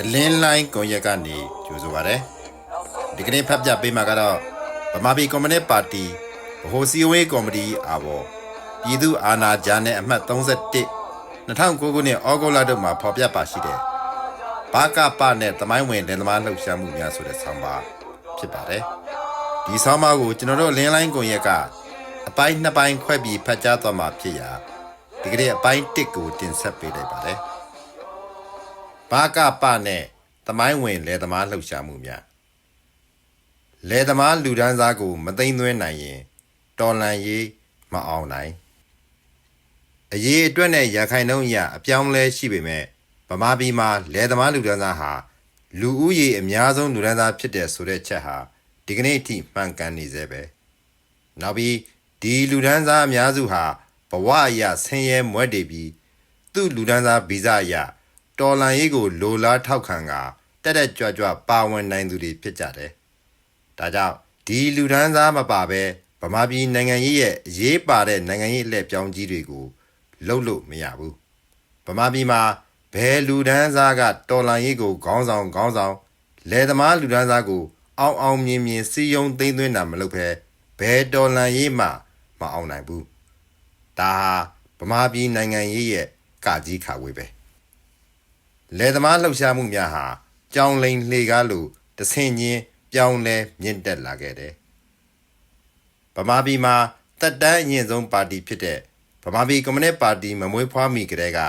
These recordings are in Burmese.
အလင်းလိုင်းကွန်ရက်ကနေကြိုဆိုပါရစေဒီကနေ့ဖတ်ပြပေးမှာကတော့ဗမာပြည်ကွန်မြူနတီပါတီဗဟိုစည်းဝေးကော်မတီအားပေါ်ပြည်သူအာဏာကြားနဲ့အမှတ်31 2009ခုနှစ်ဩဂုတ်လတို့မှာဖော်ပြပါရှိတဲ့ဘာကပနဲ့တမိုင်းဝင်လင်သမားလှုပ်ရှားမှုများဆိုတဲ့ဆောင်းပါဖြစ်ပါတယ်ဒီဆောင်းပါကိုကျွန်တော်တို့အလင်းလိုင်းကွန်ရက်ကအပိုင်းနှစ်ပိုင်းခွဲပြီးဖတ်ကြားသွားမှာဖြစ်ရာဒီကနေ့အပိုင်း1ကိုတင်ဆက်ပေးလိုက်ပါတယ် ဘာကပနဲ့သမိုင်းဝင်လယ်သမားလှုပ်ရှားမှုများလယ်သမားလူဒန်းစားကို မသိမ့်သွင်းနိုင်ရင်တော်လန်ရေးမအောင်နိုင်အရေးအတွက်နဲ့ရခိုင်နှုန်းအရအပြောင်းလဲရှိပေမဲ့ဗမာပြည်မှာလယ်သမားလူဒန်းစားဟာလူဦးရေအများဆုံးလူဒန်းစားဖြစ်တဲ့ဆိုတဲ့ချက်ဟာဒီကနေ့အထိမှန်ကန်နေသေးပဲနောက်ပြီးဒီလူဒန်းစားအများစုဟာဘဝအရဆင်းရဲမွဲတေပြီးသူ့လူဒန်းစားဗီဇအရ တော်လန်ရေးကိုလိုလားထောက်ခံကတက်တက်ကြွကြွပါဝင်နိုင်သူတွေဖြစ်ကြတယ်။ဒါကြောင့်ဒီလူဒန်းစားမပါဘဲဗမာပြည်နိုင်ငံရေးရဲ့အရေးပါတဲ့နိုင်ငံရေးအလှည့်ပြောင်းကြီးတွေကိုလှုပ်လို့မရဘူး။ဗမာပြည်မှာဘယ်လူဒန်းစားကတော်လန်ရေးကိုခေါင်းဆောင်ခေါင်းဆောင်လယ်သမားလူဒန်းစားကိုအောင်အောင်မြင်မြင်စီယုံသိမ့်သွင်းတာမလုပ်ဘဲဘယ်တော်လန်ရေးမှမအောင်နိုင်ဘူး။ဒါဟာဗမာပြည်နိုင်ငံရေးရဲ့ကာကြီးခါဝေးပဲ။ လယ်သမားလှုပ်ရှားမှုများဟာကြောင်လိန်လှေကားလိုတဆင်ချင်းပြောင်းလဲမြင့်တက်လာခဲ့တယ်။ဗမာပြည်မှာတက်တန်းအရင်ဆုံးပါတီဖြစ်တဲ့ဗမာပြည်ကွန်မြူနတီပါတီမမွေးဖွားမီကတည်းက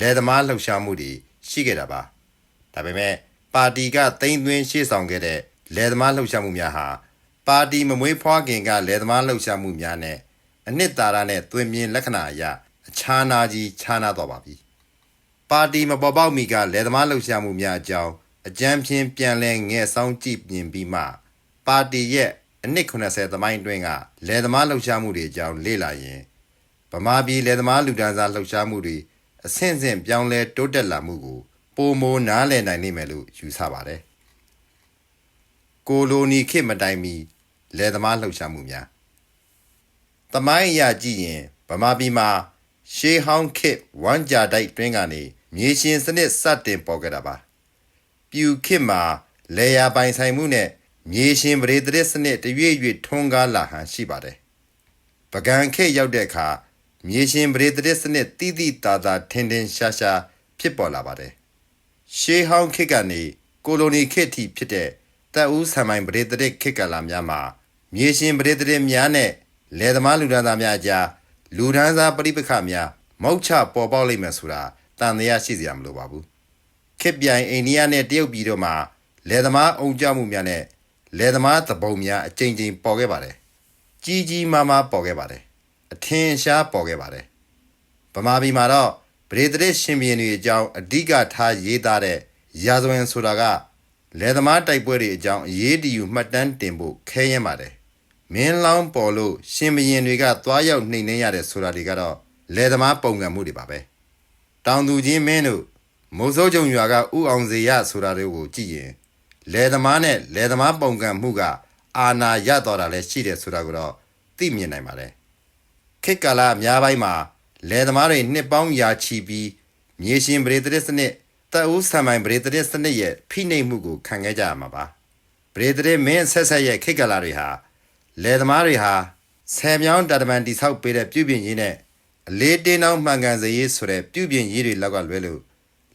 လယ်သမားလှုပ်ရှားမှုတွေရှိခဲ့တာပါ။ဒါပေမဲ့ပါတီကတိမ့်သွင်းရှေ့ဆောင်ခဲ့တဲ့လယ်သမားလှုပ်ရှားမှုများဟာပါတီမမွေးဖွားခင်ကလယ်သမားလှုပ်ရှားမှုများနဲ့အနှစ်သာရနဲ့သွင်မြင်လက္ခဏာအရအခြားနာကြီးခြားနာတော့ပါပြီ။ ပါတီမပေါ်ပေါက်မီကလယ်သမားလှုပ်ရှားမှုများအကြောင်းအကြမ်းဖြင်းပြန်လဲငဲ့ဆောင်ကြည့်မြင်ပြီးမှပါတီရဲ့အနှစ်80သမိုင်းအတွင်းကလယ်သမားလှုပ်ရှားမှုတွေအကြောင်းလေ့လာရင်ဗမာပြည်လယ်သမားလူဒန်းစားလှုပ်ရှားမှုတွေအဆင့်ဆင့်ပြောင်းလဲတိုးတက်လာမှုကိုပုံမိုနားလည်နိုင်နိုင်မယ်လို့ယူဆပါတယ်။ကိုလိုနီခေတ်မတိုင်မီလယ်သမားလှုပ်ရှားမှုများသမိုင်းအရာကြည့်ရင်ဗမာပြည်မှာရှေးဟောင်းခေတ်ဝမ်းကြာတိုက်တွင်းကနေ မြေရှင်စနစ်စတင်ပေါ်ခဲ့တာပါပြူခေတ်မှာလေယာပိုင်ဆိုင်မှုနဲ့မြေရှင်ပရိသတ်စနစ်တရွေ့ရွေ့ထွန်းကားလာဟန်ရှိပါတယ်ပကံခေတ်ရောက်တဲ့အခါမြေရှင်ပရိသတ်စနစ်တိတိတာတာထင်ထင်ရှားရှားဖြစ်ပေါ်လာပါတယ်ရှေးဟောင်းခေတ်ကနေကိုလိုနီခေတ်ထိဖြစ်တဲ့တပ်ဦးဆံပိုင်ပရိသတ်ခေတ်ကာလများမှာမြေရှင်ပရိသတ်များနဲ့လယ်သမားလူဒန်းသားများအကြားလူဒန်းစားပရိပခများမောက်ချပေါ်ပေါက်လိမ့်မယ်ဆိုတာ တန်တရားရှိစရာမလိုပါဘူးခေတ်ပြိုင်အိန္ဒိယနဲ့တရုတ်ပြည်တို့မှာလယ်သမားအုံကြွမှုများနဲ့လယ်သမားသဘုံများအကြိမ်ကြိမ်ပေါ်ခဲ့ပါတယ်ကြီးကြီးမားမားပေါ်ခဲ့ပါတယ်အထင်ရှားပေါ်ခဲ့ပါတယ်ဗမာပြည်မှာတော့ပရိသတ်ရှင်ဘီရင်တွေအကြောင်းအဓိကထားရေးသားတဲ့ရာဇဝင်ဆိုတာကလယ်သမားတိုက်ပွဲတွေအကြောင်းအရေးတယူမှတ်တမ်းတင်ဖို့ခဲရင်ပါတယ်မင်းလောင်းပေါ်လို့ရှင်ဘရင်တွေကသွားရောက်နှိမ်နှင်းရတဲ့ဆိုတာတွေကတော့လယ်သမားပုံကံမှုတွေပါပဲ တောင်သူချင်းမင်းတို့မိုးစိုးကြုံရွာကဥအောင်စေရဆိုတာတွေကိုကြည့်ရင်လယ်သမားနဲ့လယ်သမားပုံကံမှုက အာနာရတော်တာလည်းရှိတယ်ဆိုတာကိုတော့သိမြင်နိုင်ပါတယ်ခေတ်ကာလအများပိုင်းမှာလယ်သမားတွေနှစ်ပေါင်းရာချီပြီးမြေရှင်ပရိသတ်စနစ်တပ်ဦးဆံပိုင်ပရိသတ်စနစ်ရဲ့ဖိနှိပ်မှုကိုခံခဲ့ကြရမှာပါပရိသတ်မင်းဆက်ဆက်ရဲ့ခေတ်ကာလတွေဟာလယ်သမားတွေဟာဆယ်မြောင်းတာတမန်တိဆောက်ပေးတဲ့ပြုပြင်ရေးနဲ့ အလေးတင်းအောင်မှန်ကန်စေရေးဆိုတဲ့ပြုပြင်ရေးတွေလောက်ကလွဲလို့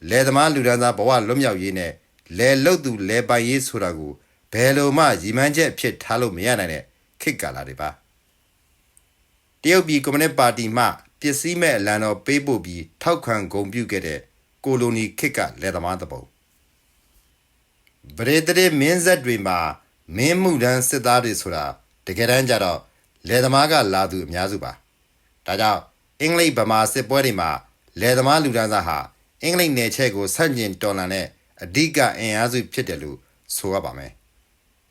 လယ်သမားလူဒန်းစားဘဝလွတ်မြောက်ရေးနဲ့လယ်လုတ်သူလယ်ပိုင်ရေးဆိုတာကိုဘယ်လိုမှရည်မှန်းချက်အဖြစ်ထားလို့မရနိုင်တဲ့ခေတ်ကာလတွေပါတရုတ်ပြည်ကွန်မြူနတီပါတီမှပစ္စည်းမဲ့အလံတော်ပေးပို့ပြီးထောက်ခံဂုဏ်ပြုခဲ့တဲ့ကိုလိုနီခေတ်ကလယ်သမားတပုံဗရေတရေမင်းဆက်တွေမှာမင်းမှုတန်းစစ်သားတွေဆိုတာတကယ်တမ်းကျတော့လယ်သမားကလာသူအများစုပါဒါကြောင့် အင်္ဂလိပ်ဗမာစစ်ပွဲတွေမှာလယ်သမားလူဒန်းစားဟာအင်္ဂလိပ်နယ်ချဲ့ကိုဆန့်ကျင်တော်လှန်တဲ့အဓိကအင်အားစုဖြစ်တယ်လို့ဆိုရပါမယ်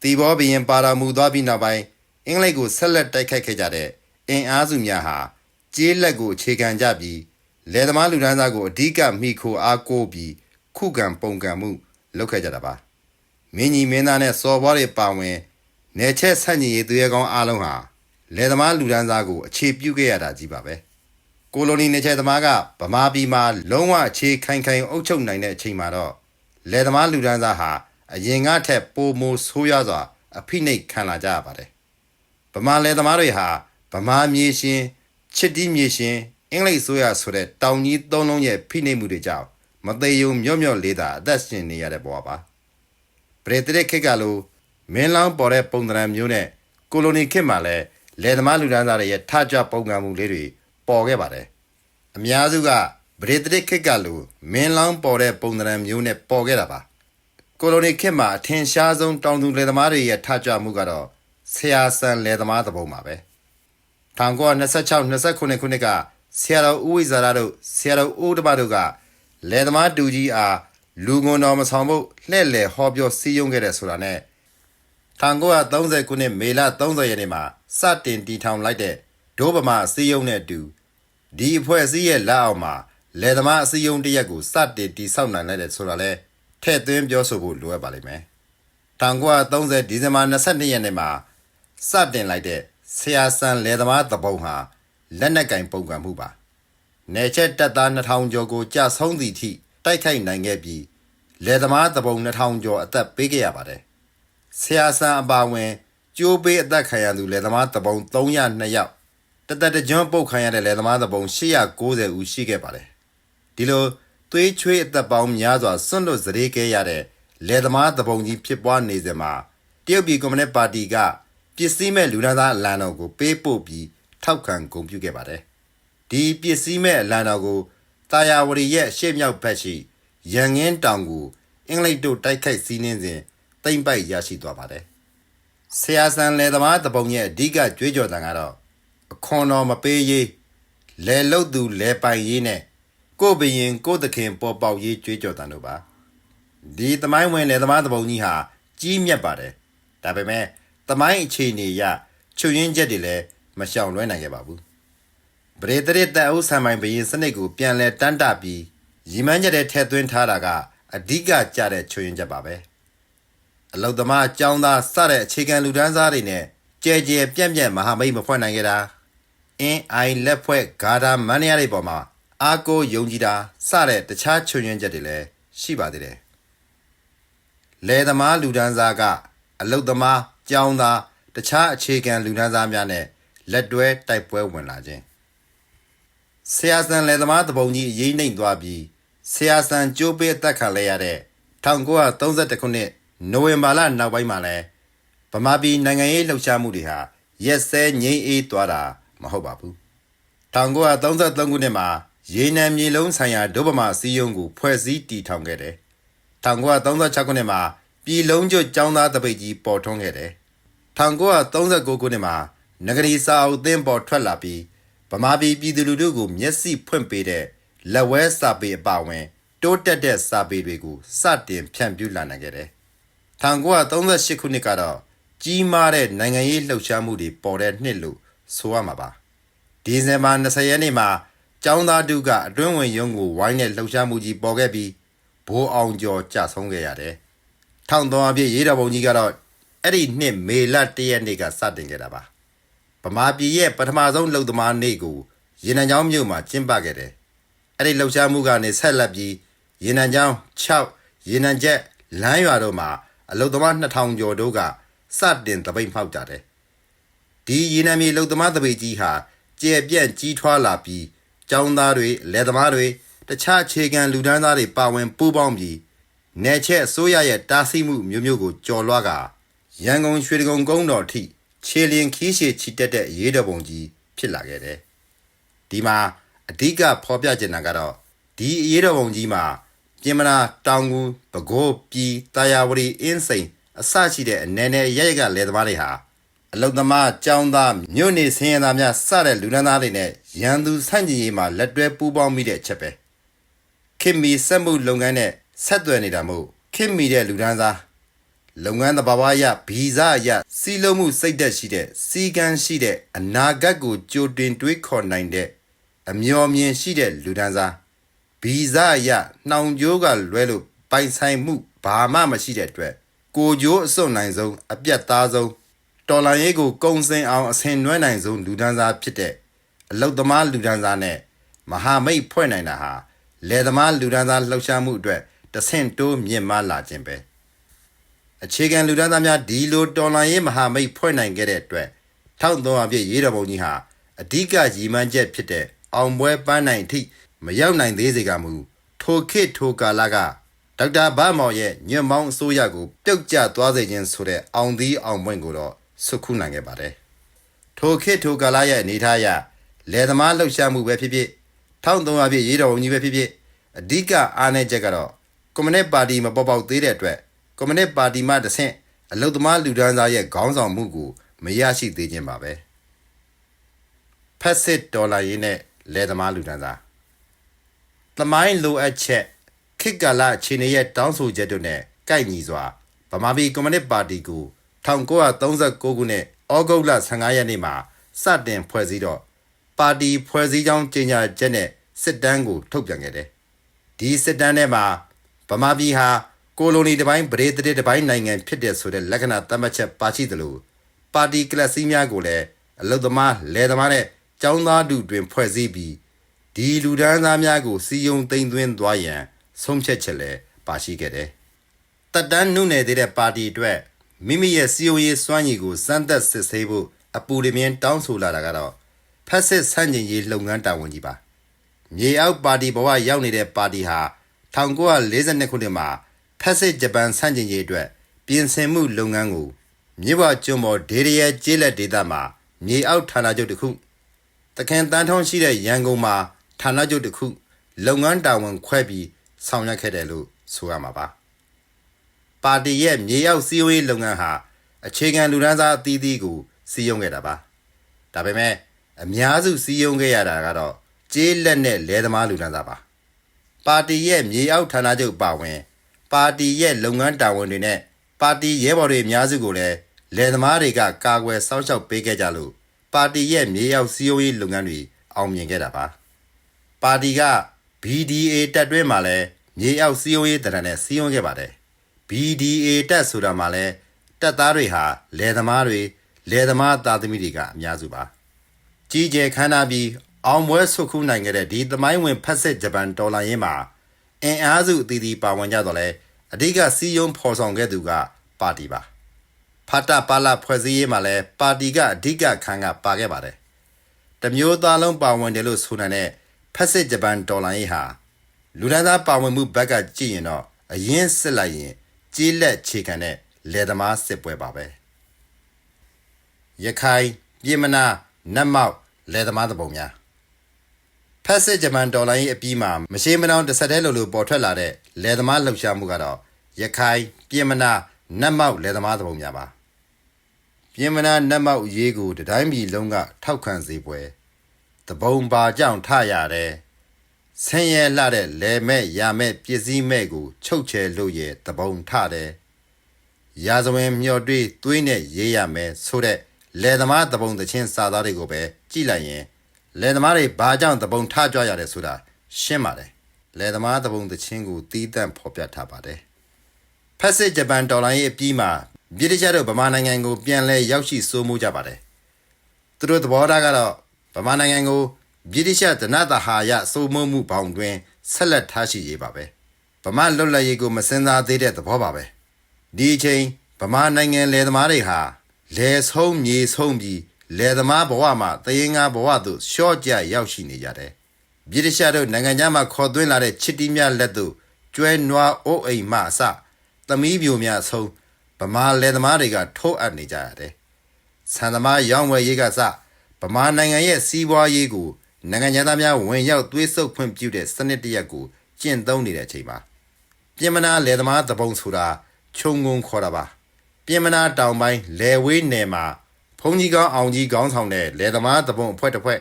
တီဘောဘရင်ပါရာမူသွားပြီးနောက်ပိုင်းအင်္ဂလိပ်ကိုဆက်လက်တိုက်ခိုက်ခဲ့ကြတဲ့အင်အားစုများဟာကျေးလက်ကိုအခြေခံကြပြီးလယ်သမားလူဒန်းစားကိုအဓိကမိခိုအားကိုးပြီးခုခံပုံကံမှုလုပ်ခဲ့ကြတာပါမင်းကြီးမင်းသားနဲ့စော်ဘွားတွေပါဝင်နေချက်ဆန့်ကျင်ရေးသူရဲကောင်းအားလုံးဟာလယ်သမားလူဒန်းစားကိုအခြေပြုခဲ့ရတာကြီးပါပဲ ကိုလိုနီနေချက်သမားကဗမာပြည်မှာလုံးဝအခြေခိုင်ခိုင်အုပ်ချုပ်နိုင်တဲ့အချိန်မှာတော့လယ်သမားလူဒန်းစားဟာအရင်ကထက်ပိုမိုဆိုးရွားစွာအဖိနှိတ်ခံလာကြရပါတယ်ဗမာလယ်သမားတွေဟာဗမာမြေရှင်ချစ်တီးမြေရှင်အင်္ဂလိပ်ဆိုရဆိုတဲ့တောင်ကြီးသုံးလုံးရဲ့ဖိနှိပ်မှုတွေကြောင့်မသေးယုံမြော့မြော့လေးသာအသက်ရှင်နေရတဲ့ဘဝပါပရိသတ်ခေတ်ကလိုမင်းလောင်းပေါ်တဲ့ပုံသဏ္ဍာန်မျိုးနဲ့ကိုလိုနီခေတ်မှာလည်းလယ်သမားလူဒန်းစားတွေရဲ့ထကြွပုံကံမှုလေးတွေ ပေါ်ခဲ့ပါတယ်အများစုကဗြိတိခေတ်ကလိုမင်းလောင်းပေါ်တဲ့ပုံသဏ္ဍာန်မျိုးနဲ့ပေါ်ခဲ့တာပါကိုလိုနီခေတ်မှာအထင်ရှားဆုံးတောင်သူလယ်သမားတွေရဲ့ထကြွမှုကတော့ဆရာဆန်လယ်သမားသဘုံပါပဲ1926 29ခုနှစ်ကဆရာတော်ဦးဝိဇာရတို့ဆရာတော်ဦးတပတို့ကလယ်သမားတူကြီးအားလူငွန်တော်မဆောင်ဖို့လှဲ့လေဟောပြောစီးရုံးခဲ့တဲ့ဆိုတာနဲ့1930ခုနှစ်မေလ30ရက်နေ့မှာစတင်တည်ထောင်လိုက်တဲ့ဒိုးဗမာအစည်းအရုံးနဲ့အတူ ဒီအဖွဲ့အစည်းရဲ့လက်အောက်မှာလယ်သမားအစည်းအရုံးတစ်ရက်ကိုစတင်တည်ဆောက်နိုင်လိုက်တယ်ဆိုတာလဲထည့်သွင်းပြောဆိုဖို့လိုအပ်ပါလိမ့်မယ်။1930ဒီဇင်ဘာ22ရက်နေ့မှာစတင်လိုက်တဲ့ဆရာဆန်လယ်သမားသဘုံဟာလက်နက်ကင်ပုံကံမှုပါ။နယ်ချက်တပ်သား2000ကျော်ကိုကြာဆုံးသည့်အထိတိုက်ခိုက်နိုင်ခဲ့ပြီးလယ်သမားသဘုံ2000ကျော်အသက်ပေးခဲ့ရပါတယ်။ဆရာဆန်အပါဝင်ကျိုးပေးအသက်ခံရသူလယ်သမားသဘုံ302ယောက် တသက်တကြွပုတ်ခံရတဲ့လယ်သမားသဘုံ890ဦးရှိခဲ့ပါတယ်။ဒီလိုသွေးချွေးအသက်ပေါင်းများစွာစွန့်လွတ်စရေခဲ့ရတဲ့လယ်သမားသဘုံကြီးဖြစ်ပွားနေစဉ်မှာတရုတ်ပြည်ကွန်မြူနစ်ပါတီကပစ္စည်းမဲ့လူသားသားအလံတော်ကိုပေးပို့ပြီးထောက်ခံဂုဏ်ပြုခဲ့ပါတယ်။ဒီပစ္စည်းမဲ့အလံတော်ကိုတာယာဝရီရဲ့ရှေ့မြောက်ဘက်ရှိရန်ငင်းတောင်ကိုအင်္ဂလိပ်တို့တိုက်ခိုက်စီးနှင်းစဉ်တိမ့်ပိုက်ရရှိသွားပါတယ်။ဆရာဆန်လယ်သမားသဘုံရဲ့အဓိကကြွေးကြော်တန်ကတော့ အခွန်တော်မပေးရေးလဲလုတ်သူလဲပိုင်ရေးနဲ့ကို့ဘရင်ကို့သခင်ပေါ်ပေါက်ရေးကြွေးကြော်တန်တို့ပါဒီသမိုင်းဝင်လေသမားသဘုံကြီးဟာကြီးမြတ်ပါတယ်ဒါပေမဲ့သမိုင်းအခြေအနေရချွတ်ယင်းချက်တွေလည်းမရှောင်လွှဲနိုင်ခဲ့ပါဘူးပရိသရစ်တအုပ်ဆံပိုင်ဘရင်စနစ်ကိုပြန်လဲတန်းတပြီးရီမန်းချက်တဲ့ထည့်သွင်းထားတာကအဓိကကြတဲ့ချွတ်ယင်းချက်ပါပဲအလုတ်သမားအကြောင်းသားစတဲ့အခြေခံလူဒန်းစားတွေနဲ့ကြဲကြဲပြန့်ပြန့်မဟာမိတ်မဖွဲ့နိုင်ခဲ့တာ အင်းအိုင်လက်ဖွဲ့ဂါဒါမန်နီယာတွေပေါ်မှာအာကိုယုံကြည်တာစတဲ့တခြားချွန်ရွံ့ချက်တွေလည်းရှိပါသေးတယ်။လယ်သမားလူဒန်းစားကအလုတ်သမားကြောင်းသားတခြားအခြေခံလူဒန်းစားများနဲ့လက်တွဲတိုက်ပွဲဝင်လာခြင်းဆရာစံလယ်သမားတပုံကြီးအရေးနှိမ့်သွားပြီးဆရာစံကြိုးပေးအသက်ခံလဲရတဲ့1931ခုနှစ်နိုဝင်ဘာလနောက်ပိုင်းမှာလဲဗမာပြည်နိုင်ငံရေးလှုပ်ရှားမှုတွေဟာရက်စဲငိမ့်အေးသွားတာ မဟုတ်ပါဘူး1933ခုနှစ်မှာရေနံမြေလုံးဆိုင်ရာဒုဗမာစီယုံကိုဖွဲ့စည်းတည်ထောင်ခဲ့တယ်1936ခုနှစ်မှာပြည်လုံးကျွတ်ចောင်းသားတပိတ်ကြီးပေါ်ထွန်းခဲ့တယ်1939ခုနှစ်မှာနဂရီစာအုပ်သင်းပေါ်ထွက်လာပြီးဗမာပြည်ပြည်သူလူထုကိုမျက်စိဖွင့်ပေးတဲ့လက်ဝဲစာပေအပါအဝင် တိုးတက်တဲ့စာပေတွေကိုစတင်ဖြန့်ဖြူးလာနိုင်ခဲ့တယ်1938ခုနှစ်ကတော့ကြီးမားတဲ့နိုင်ငံရေးလှုပ်ရှားမှုတွေပေါ်တဲ့နှစ်လို့ ဆိုရမှာပါဒီဇင်ဘာ20ရက်နေ့မှာကျောင်းသားတုကအတွင်းဝင်ရုံးကိုဝိုင်းတဲ့လှုပ်ရှားမှုကြီးပေါ်ခဲ့ပြီးဘိုးအောင်ကျော်ကြာဆုံးခဲ့ရတယ်။ထောင်တော်အပြည့်ရေးတော်ပုံကြီးကတော့အဲ့ဒီနှစ်မေလ၁ရက်နေ့ကစတင်ခဲ့တာပါ။ဗမာပြည်ရဲ့ပထမဆုံးလှုပ်သမားနေ့ကိုရေနံချောင်းမြို့မှာကျင်းပခဲ့တယ်။အဲ့ဒီလှုပ်ရှားမှုကနေဆက်လက်ပြီးရေနံချောင်း6ရေနံချက်လမ်းရွာတို့မှာအလုတ်သမား2000ကျော်တို့ကစတင်တပိတ်မှောက်ကြတယ်။ ဒီရေနံမြေလှုပ်သမားတပိတ်ကြီးဟာကျယ်ပြန့်ကြီးထွားလာပြီးကျောင်းသားတွေလယ်သမားတွေတခြားအခြေခံလူဒန်းသားတွေပါဝင်ပူးပေါင်းပြီးနယ်ချက်အစိုးရရဲ့တားဆီးမှုမျိုးမျိုးကိုကြော်လွှားကရန်ကုန်ရွှေတကုံကုန်းတော်ထိခြေလျင်ခီးရှည်ချီတက်တဲ့ရေးတော်ပုံကြီးဖြစ်လာခဲ့တယ်။ဒီမှာအဓိကဖော်ပြချင်တာကတော့ဒီအရေးတော်ပုံကြီးမှာပြင်မနာတောင်ကူပဲခူးပြည်တာယာဝတီအင်းစိန်အစရှိတဲ့အနေနဲ့ရရကလယ်သမားတွေဟာ အလုသမားကျောင်းသားမြို့နေဆင်းရဲသားများစတဲ့လူဒန်းသားတွေနဲ့ရန်သူဆန့်ကျင်ရေးမှာလက်တွဲပူးပေါင်းမိတဲ့အချက်ပဲခင်မီစက်မှုလုပ်ငန်းနဲ့ဆက်သွယ်နေတာမို့ခင်မီတဲ့လူဒန်းသားလုပ်ငန်းသဘာဝအရဗီဇအရစီလုံးမှုစိတ်သက်ရှိတဲ့စီကံရှိတဲ့အနာဂတ်ကိုကြိုတင်တွေးခေါ်နိုင်တဲ့အမျော်မြင်ရှိတဲ့လူဒန်းစားဗီဇအရနှောင်ကြိုးကလွဲလို့ပိုင်ဆိုင်မှုဘာမှမရှိတဲ့အတွက်ကိုကြိုးအစွတ်နိုင်ဆုံးအပြတ်သားဆုံး တော်လန်ရေးကိုကုံစင်အောင်အဆင်နွှဲနိုင်ဆုံးလူဒန်းစားဖြစ်တဲ့အလုတ်သမားလူဒန်းစားနဲ့မဟာမိတ်ဖွဲ့နိုင်တာဟာလယ်သမားလူဒန်းစားလှုပ်ရှားမှုအတွက်တဆင့်တိုးမြင့်မားလာခြင်းပဲအခြေခံလူဒန်းသားများဒီလိုတော်လှန်ရေးမဟာမိတ်ဖွဲ့နိုင်ခဲ့တဲ့အတွက်1300ပြည့်ရေးတော်ပုံကြီးဟာအဓိကရည်မှန်းချက်ဖြစ်တဲ့အောင်ပွဲပန်းနိုင်အထိမရောက်နိုင်သေးစေကမူထိုခေတ်ထိုကာလကဒေါက်တာဗမော်ရဲ့ညွန့်မောင်းအစိုးရကိုပြုတ်ကျသွားစေခြင်းဆိုတဲ့အောင်သီးအောင်ပွင့်ကိုတော့ ဆွခုနိုင်ခဲ့ပါတယ်ထိုခေတ်ထိုကာလရဲ့အနေအထားအရလယ်သမားလှုပ်ရှားမှုပဲဖြစ်ဖြစ်1300ပြည့်ရေးတော်ပုံကြီးပဲဖြစ်ဖြစ်အဓိကအားနည်းချက်ကတော့ကွန်မြူနစ်ပါတီမပေါ်ပေါက်သေးတဲ့အတွက်ကွန်မြူနစ်ပါတီမှတဆင့်အလုသမားလူဒန်းသားရဲ့ခေါင်းဆောင်မှုကိုမရရှိသေးခြင်းပါပဲဖက်စစ်ဒေါ်လာရင်းနဲ့လယ်သမားလူဒန်းသားသမိုင်းလိုအပ်ချက်ခေတ်ကာလအခြေအနေရဲ့တောင်းဆိုချက်တို့နဲ့ကိုက်ညီစွာဗမာပြည်ကွန်မြူနစ်ပါတီကို 1939ခုနှစ်ဩဂုတ်လ15ရက်နေ့မှာစတင်ဖွဲ့စည်းတော့ပါတီဖွဲ့စည်းကြောင်းကြေညာချက်နဲ့စစ်တမ်းကိုထုတ်ပြန်ခဲ့တယ်။ဒီစစ်တမ်းထဲမှာဗမာပြည်ဟာကိုလိုနီတစ်ပိုင်းဗရေတတစ်ပိုင်းနိုင်ငံဖြစ်တဲ့ဆိုတဲ့လက္ခဏာသတ်မှတ်ချက်ပါရှိသလိုပါတီကလပ်စည်းများကိုလည်းအလုသမားလယ်သမားနဲ့ចောင်းသားတူတွင်ဖွဲ့စည်းပြီးဒီလူဒန်းသားများကိုစီယုံသိမ့်သွင်းသွားရန်ဆုံးဖြတ်ချက်လည်းပါရှိခဲ့တယ်။တက်တန်းနုနယ်သေးတဲ့ပါတီအတွက် မိမိရဲ့စီယုံရေးစွမ်းရည်ကိုစမ်းသပ်စစ်ဆေးဖို့အပူရမြင်တောင်းဆိုလာတာကတော့ဖက်စစ်ဆန့်ကျင်ရေးလုပ်ငန်းတာဝန်ကြီးပါ။မြေအောက်ပါတီဘဝရောက်နေတဲ့ပါတီဟာ1942ခုနှစ်မှာဖက်စစ်ဂျပန်ဆန့်ကျင်ရေးအတွက်ပြင်ဆင်မှုလုပ်ငန်းကိုမြေဘကျွန်းပေါ်ဒေရီယာကျေးလက်ဒေသမှာမြေအောက်ဌာနချုပ်တစ်ခုတခင်တန်းထုံးရှိတဲ့ရန်ကုန်မှာဌာနချုပ်တစ်ခုလုပ်ငန်းတာဝန်ခွဲပြီးဆောင်ရွက်ခဲ့တယ်လို့ဆိုရမှာပါ ပါတီရဲ့မြေအောက်စည်းဝေးလုပ်ငန်းဟာအခြေခံလူဒန်းစားအသီးသီးကိုစီယုံခဲ့တာပါဒါပေမဲ့အများစုစီယုံခဲ့ရတာကတော့ကျေးလက်နဲ့လယ်သမားလူဒန်းစားပါပါတီရဲ့မြေအောက်ဌာနချုပ်ပါဝင် ပါတီရဲ့လုပ်ငန်းတာဝန်တွေနဲ့ပါတီရဲဘော်တွေအများစုကိုလည်းလယ်သမားတွေကကာကွယ်စောင့်ရှောက်ပေးခဲ့ကြလို့ပါတီရဲ့မြေရောက်စည်းရုံးရေးလုပ်ငန်းတွေအောင်မြင်ခဲ့တာပါပါတီက BDA တက်တွဲမှာလည်းမြေရောက်စည်းရုံးရေးတရံနဲ့စည်းရုံးခဲ့ပါတယ် BDA တက်ဆိုတာမှာလည်းတက်သားတွေဟာလယ်သမားတွေလယ်သမားသားသမီးတွေကအများစုပါကြီးကျယ်ခမ်းနားပြီးအောင်ပွဲဆုခုနိုင်ခဲ့တဲ့ဒီသမိုင်းဝင်ဖက်စစ်ဂျပန်ဒေါ်လာရင်းမှာအင်အားစုအသီးသီးပါဝင်ကြတော့လဲအဓိကစီယုံဖော်ဆောင်ခဲ့သူကပါတီပါဖတ်တာပါလာဖွဲ့စည်းရေးမှာလဲပါတီကအဓိကခန်းကပါခဲ့ပါတယ်တမျိုးသားလုံးပါဝင်တယ်လို့ဆိုနိုင်တဲ့ဖက်စစ်ဂျပန်ဒေါ်လာရေးဟာလူဒန်းသားပါဝင်မှုဘက်ကကြည့်ရင်တော့အရင်စစ်လိုက်ရင် ကြီးလက်ခြေခံတဲ့လယ်သမားစစ်ပွဲပါပဲရခိုင်ပြည်မနာနတ်မောက်လယ်သမားသဘုံများဖက်စစ်ဂျပန်ဒေါ်လာရေးအပြီးမှာမရှိမနှောင်းတစ်ဆက်တည်းလိုလိုပေါ်ထွက်လာတဲ့လယ်သမားလှုပ်ရှားမှုကတော့ရခိုင်ပြည်မနာနတ်မောက်လယ်သမားသဘုံများပါပြင်မနာနတ်မောက်ရေးကိုတတိုင်းပြည်လုံးကထောက်ခံစေပွဲတဘုံပါကြောင့်ထရတယ် ဆင်းရဲလှတဲ့လဲမဲ့ရမဲ့ပစ္စည်းမဲ့ကို ချုပ်ချယ်လို့ရဲ့တဘုံထတယ်ရာဇဝင်မျှော်တွေးသွေးနဲ့ရေးရမယ်ဆိုတဲ့လယ်သမားတဘုံတချင်းစာသားတွေကိုပဲကြည့်လိုက်ရင်လယ်သမားတွေဘာကြောင့်တဘုံထကြွရတယ်ဆိုတာရှင်းပါတယ်လယ်သမားတဘုံတချင်းကိုတီးတန့်ဖော်ပြထားပါတယ်ဖက်စစ်ဂျပန်ဒေါ်လာရေးအပြီးမှာဗြိတိရှတို့ဗမာနိုင်ငံကိုပြန်လဲရောက်ရှိစိုးမိုးကြပါတယ်။သူတို့သဘောထားကတော့ဗမာနိုင်ငံကို ဗြိတိရှဒနတဟာယစိုးမိုးမှုပေါင်းတွင်ဆက်လက်ထားရှိရေးပါပဲ။ဗမာလွတ်လပ်ရေးကိုမစင်စားသေးတဲ့သဘောပါပဲ။ဒီအချိန်ဗမာနိုင်ငံလယ်သမားတွေဟာလယ်ဆုံးမြေဆုံးပြီးလယ်သမားဘဝမှာတရင်ငါဘဝသို့ရှော့ကြရောက်ရှိနေကြတယ်။ဗြိတိရှတို့နိုင်ငံသားမှာခေါ်သွင်းလာတဲ့ချစ်တီးများလက်သို့ကျွဲနွားအိုးအိမ်မှအစသမီးမျိုးများဆုံးဗမာလယ်သမားတွေကထိုးအပ်နေကြရတယ်။ဆန်သမားရောင်းဝယ်ရေးကစဗမာနိုင်ငံရဲ့စီးပွားရေးကို နိုင်ငံသားများဝင်ရောက်သွေးဆုပ်ဖွင့်ပြတဲ့စနစ်တရက်ကိုကျင့်သုံးနေတဲ့အချိန်မှာပြင်မနာလယ်သမားတပုံဆိုတာခြုံငုံခေါ်တာပါပြင်မနာတောင်ပိုင်းလယ်ဝေးနယ်မှာဖုန်ကြီးကောင်းအောင်ကြီးကောင်းဆောင်တဲ့လယ်သမားတပုံအဖွဲတစ်ဖွဲ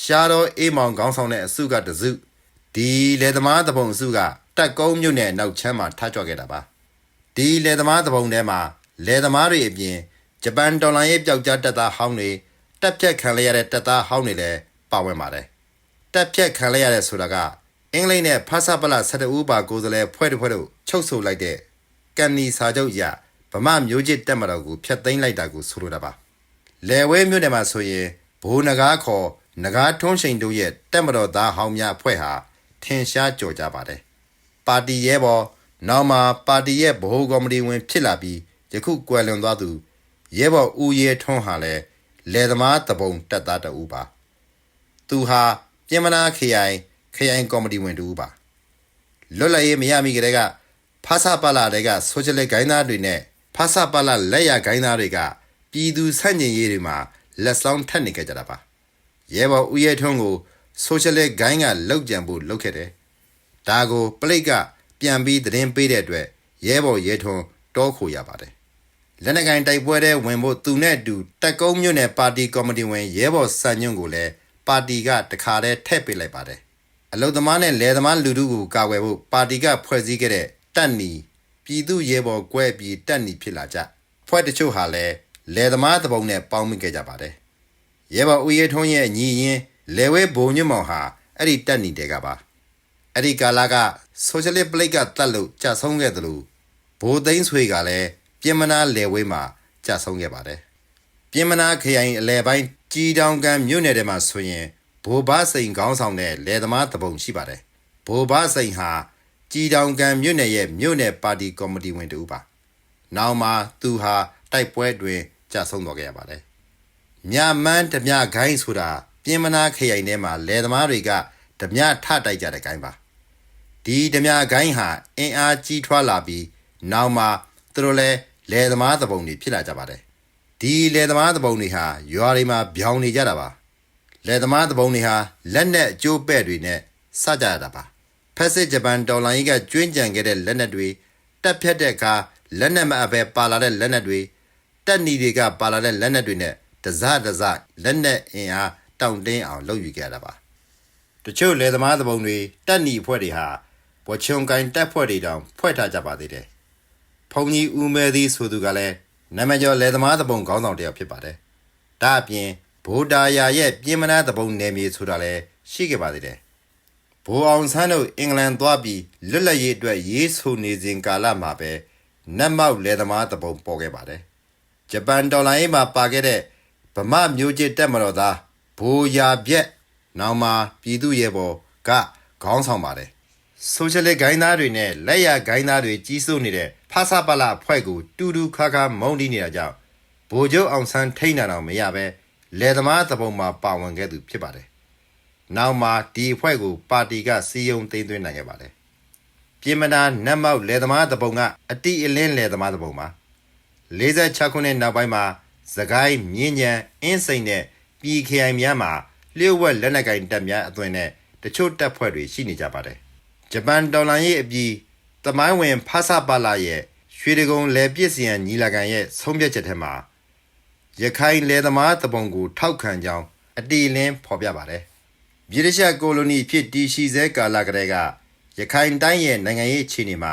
ရှားတော်အေးမောင်ကောင်းဆောင်တဲ့အစုကတစုဒီလယ်သမားတပုံအစုကတက်ကုန်းမြို့နယ်နောက်ချမ်းမှာထားကြွခဲ့တာပါဒီလယ်သမားသဘုံထဲမှာလယ်သမားတွေအပြင်ဂျပန်ဒေါ်လာရေးပျောက်ကြားတပ်သားဟောင်းတွေတက်ဖြတ်ခံရတဲ့တပ်သားဟောင်းတွေလည်း ပါဝင်ပါတယ်တက်ဖြတ်ခံရတဲ့ဆိုတာကအင်္ဂလိပ်နဲ့ဖာစာပလ12ဦးပါကိုယ်စားလှယ်ဖွဲ့တစ်ဖွဲ့တို့ချုပ်ဆိုလိုက်တဲ့ကန်နီစာချုပ်အရဗမာမျိုးချစ်တက်မတော်ကိုဖျက်သိမ်းလိုက်တာကိုဆိုလိုတာပါလယ်ဝဲမြို့နယ်မှာဆိုရင်ဘိုးနဂါခေါ်နဂါထွန်းရှိန်တို့ရဲ့တက်မတော်သားဟောင်းများဖွဲ့ဟာထင်ရှားကြော်ကြပါတယ်ဗပါတီရဲဘော်နောက်မှာပါတီရဲ့ဗဟိုကော်မတီဝင်ဖြစ်လာပြီးယခုကွယ်လွန်သွားသူရဲဘော်ဦးရဲထွန်းဟာလည်းလယ်သမားတပုံတက်သားတဦးပါ သူဟာပြင်မနာခရိုင်ခရိုင်ကော်မတီဝင်တူပါလွတ်လပ်ရေးမရမီကတည်းကဖာစာပလာတွေကဆိုရှယ်လစ်ဂိုင်းသားတွေနဲ့ဖာစာပလာလက်ရဂိုင်းသားတွေကပြည်သူဆန့်ကျင်ရေးတွေမှာလက်ဆောင်ထက်နေကြကြတာပါရဲဘော်ဦးရဲထွန်းကိုဆိုရှယ်လစ်ဂိုင်းကလောက်ကြံဖို့လုပ်ခဲ့တယ်ဒါကိုပလိတ်ကပြန်ပြီးသတင်းပေးတဲ့အတွက်ရဲဘော်ရဲထွန်းတောခိုရပါတယ်လက်နက်ကိုင်တိုက်ပွဲတဲ့ဝင်ဖို့သူနဲ့အတူတက်ကုန်းမြို့နယ်ပါတီကော်မတီဝင်ရဲဘော်စံညွန့်ကိုလည်း ပါတီကတခါတည်းထည့်ပေးလိုက်ပါတယ်အလုသမားနဲ့လယ်သမားလူထုကိုကာကွယ်ဖို့ပါတီကဖွဲ့စည်းခဲ့တဲ့တက်နီပြည်သူရဲဘော်ကွဲပြီးတက်နီဖြစ်လာကြဖွဲ့တချို့ဟာလည်းလယ်သမားတပုံနဲ့ပေါင်းမိခဲ့ကြပါတယ်ရဲဘော်ဦးရဲထွန်းရဲ့ညီရင်လေဝဲဘုံညွန့်မောင်ဟာအဲ့ဒီတက်နီတဲကပါအဲ့ဒီကာလာကဆိုရှယ်လစ်ပလိတ်ကတတ်လို့ကြာဆုံးခဲ့တယ်လို့ဘိုးသိန်းဆွေကလည်းပြင်မနာလေဝဲမှာကြာဆုံးခဲ့ပါတယ် ပြင်မနာခရိုင်အလဲပိုင်းကြီးတောင်ကန်မြို့နယ်ထဲမှာဆိုရင်ဘိုဘာစိန်ခေါင်းဆောင်တဲ့လယ်သမားတပုံရှိပါတယ်။ဘိုဘာစိန်ဟာကြီးတောင်ကန်မြို့နယ်ရဲ့မြို့နယ်ပါတီကော်မတီဝင်တူပါ။နောက်မှာသူဟာတိုက်ပွဲတွင်ကြာဆုံးသွားခဲ့ရပါတယ်။မြမန်းဓမြဂိုင်းဆိုတာပြင်မနာခရိုင်ထဲမှာလယ်သမားတွေကဓမြထတိုက်ကြတဲ့ဂိုင်းပါ။ဒီဓမြဂိုင်းဟာအင်အားကြီးထွားလာပြီးနောက်မှာသူတို့လည်းလယ်သမားသဘုံတွေဖြစ်လာကြပါတယ် ဒီလယ်သမားသဘုံတွေဟာရွာတွေမှာဗျောင်နေကြတာပါလယ်သမားသဘုံတွေဟာလက်နဲ့အကျိုးပဲ့တွေနဲ့စကြရတာပါဖက်စစ်ဂျပန်တော်လိုင်းကြီးကကျွင်းကြံခဲ့တဲ့လက်နက်တွေတက်ဖြတ်တဲ့အခါလက်နက်မအပ်ပဲပါလာတဲ့လက်နက်တွေတက်နီတွေကပါလာတဲ့လက်နက်တွေနဲ့တစတစလက်နက်အင်အားတောင့်တင်းအောင်လုပ်ယူခဲ့ရတာပါတချို့လယ်သမားသဘုံတွေတက်နီဖွဲ့တွေဟာဘွချုံကိုင်တက်ဖွဲ့တွေတောင်ဖွဲ့ထားကြပါသေးတယ်။ဖုန်ကြီးဦးမဲသည်ဆိုသူကလည်း နာမည်ကျော်လယ်သမားသဘုံခေါင်းဆောင်တစ်ယောက်ဖြစ်ပါတယ်။ဒါအပြင်ဗိုလ်တာယာရဲ့ပြင်မနာသဘုံနယ်မြေဆိုတာလည်းရှိခဲ့ပါသေးတယ်။ဘိုးအောင်ဆန်းတို့အင်္ဂလန်သွားပြီးလွတ်လပ်ရေးအတွက်ရေးဆိုနေစဉ်ကာလမှာပဲနတ်မောက်လယ်သမားသဘုံပေါ်ခဲ့ပါတယ်။ဂျပန်ဒေါ်လာရေးမှာပါခဲ့တဲ့ဗမာမျိုးချစ်တက်မတော်သားဘိုးရာပြက် နောက်မှာပြည်သူရဲဘော်ကခေါင်းဆောင်ပါတယ် ဆိုရှယ်လစ်ဂိုင်းသားတွေနဲ့လက်ရဂိုင်းသားတွေကြီးစိုးနေတဲ့ဖာစာပလအဖွဲ့ကိုတူတူခါခါမုံတီးနေတာကြောင့်ဗိုလ်ချုပ်အောင်ဆန်းထိန်းတာတော့မရပဲလယ်သမားသဘုံမှာပါဝင်ခဲ့သူဖြစ်ပါတယ်နောက်မှာဒီအဖွဲ့ကိုပါတီကစီယုံသိမ်းသွင်းနိုင်ခဲ့ပါတယ်ပြင်မနာနတ်မောက်လယ်သမားသဘုံကအတိအလင်းလယ်သမားသဘုံပါ46ခုနှစ်နောက်ပိုင်းမှာသခိုင်းမြင်းညံအင်းစိန်နဲ့ပြည်ခရိုင်များမှာလျှို့ဝှက်လက်နက်ကင်တပ်များအသွင်နဲ့တချို့တပ်ဖွဲ့တွေရှိနေကြပါတယ်။ ဂျပန်ဒေါ်လာရေးအပြီးတမိုင်းဝင်ဖာစာပါလာရဲ့ရွှေဒဂုံလယ်ပစ္စည်းရန်ညီလာခံရဲ့ဆုံးဖြတ်ချက်ထဲမှာရခိုင်လယ်သမားတပုံကို ထောက်ခံကြောင်းအတီလင်းဖော်ပြပါတယ်။ဗြိတိရှကိုလိုနီဖြစ်တည်ရှိစေကာလကတည်းကရခိုင်တိုင်းရဲ့နိုင်ငံရေးအခြေအနေမှာ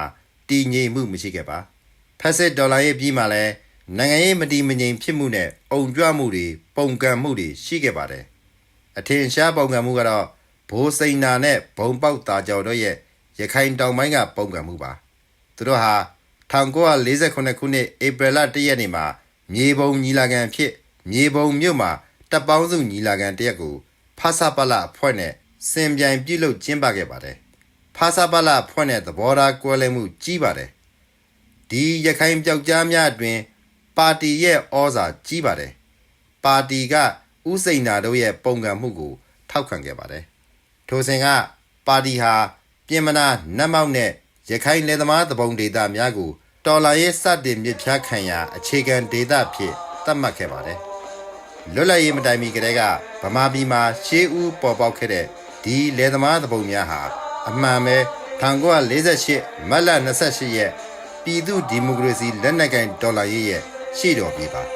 တည်ငြိမ်မှုမရှိခဲ့ပါ။ဖက်စစ်ဒေါ်လာရေးပြီးမှလည်းနိုင်ငံရေးမတည်မငြိမ်ဖြစ်မှုနဲ့အုံကြွမှုတွေပုံကံမှုတွေရှိခဲ့ပါတယ်။အထင်ရှားပုံကံမှုကတော့ဘိုးစိန်နာနဲ့ဘုံပေါက်သားကြော်တို့ရဲ့ ရခိုင်တောင်ပိုင်းကပုံကံမှုပါ။သူတို့ဟာ1948ခုနှစ်ဧပြီလ1ရက်နေ့မှာမြေပုံညီလာခံဖြစ်မြေပုံမြို့မှာတပ်ပေါင်းစုညီလာခံတရက်ကိုဖာစာပလအဖွဲ့နဲ့စင်ပြိုင်ပြုလုပ်ကျင်းပခဲ့ပါတယ်။ဖာစာပလအဖွဲ့နဲ့သဘောထားကွဲလွဲမှုကြီးပါတယ်။ဒီရခိုင်ပြောက်ကြားများအတွင်ပါတီရဲ့ဩဇာကြီးပါတယ်ပါတီကဥစိန်နာတို့ရဲ့ပုံကံမှုကိုထောက်ခံခဲ့ပါတယ်ထိုစဉ်ကပါတီဟာ ပြင်မနာနတ်မောက်နဲ့ရခိုင်လယ်သမားသဘုံဒေတာများကိုတော်လာရေးစတင်မြစ်ဖြားခံရာအခြေခံဒေတာဖြစ်သတ်မှတ်ခဲ့ပါတယ်လွတ်လပ်ရေးမတိုင်မီကတည်းကဗမာပြည်မှာရှေးဦးပေါ်ပေါက်ခဲ့တဲ့ဒီလယ်သမားသဘုံများဟာအမှန်ပဲ1948မတ်လ28ရက်ပြည်သူဒီမိုကရေစီလက်နက်ကိုင်ဒေါ်လာရေးရဲ့ရှေ့တော်ပြေးပါ